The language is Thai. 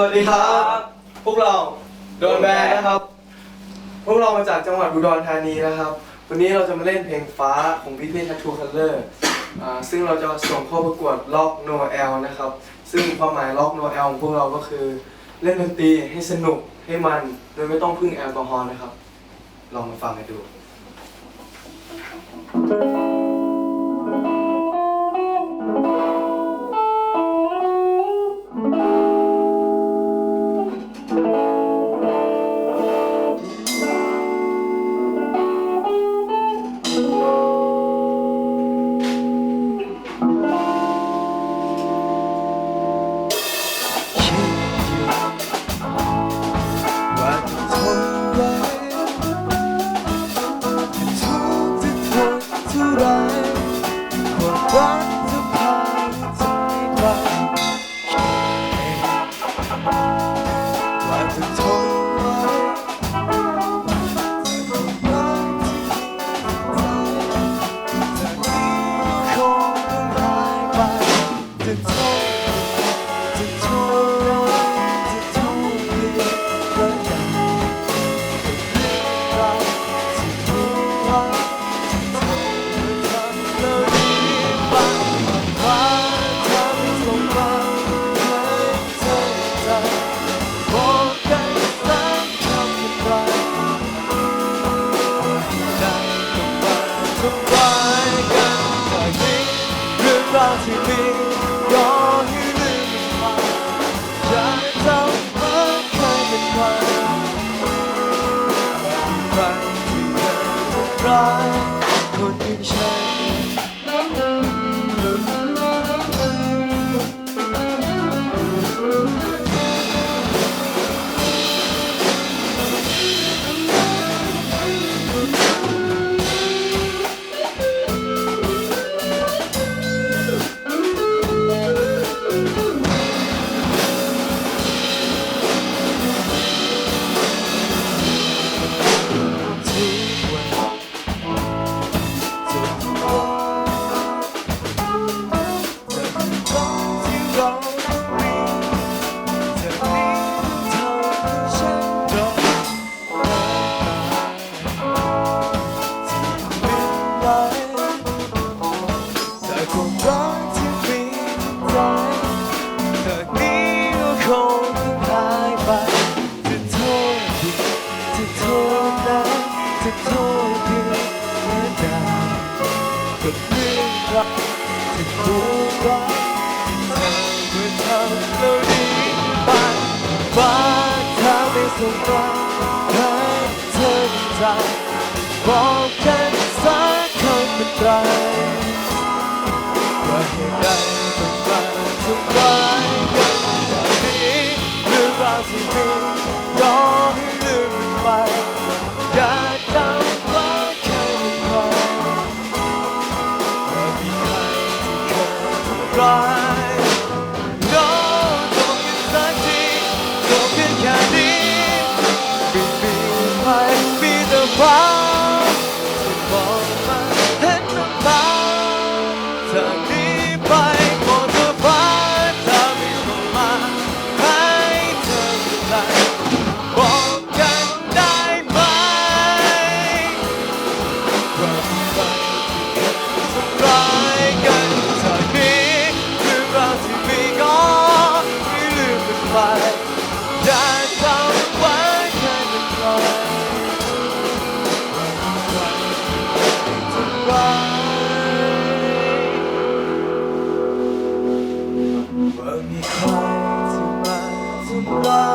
วัสดีครับ พวกเราโดนแบนนะครับ พวกเรามาจากจังหวัดอุดรธานีนะครับ วันนี้เราจะมาเล่นเพลงฟ้าของพี่พี่ทัตทูคัลเลอร์ซึ่งเราจะส่งเข้าประกวดล็อกโนเอลนะครับ ซึ่งความหมายล็อกโนเอลของพวกเราก็คือ เล่นดนตรีให้สนุกให้มันโดยไม่ต้องพึ่งแอลกอฮอล์นะครับ ลองมาฟังกันดูว่า ว่า รื่อ แต่ความรักที่มีใจจากนี้ก็คงต้งหายไปจะโทษดีจะโทษนะจะโทษเพียงแค่ดาวกับเรื่องราวที่ถูกรักที่เธอเมื่อทำเราดีไปฟ้าทำให้สงรักให้เธอใจบอกกัน ว่ ท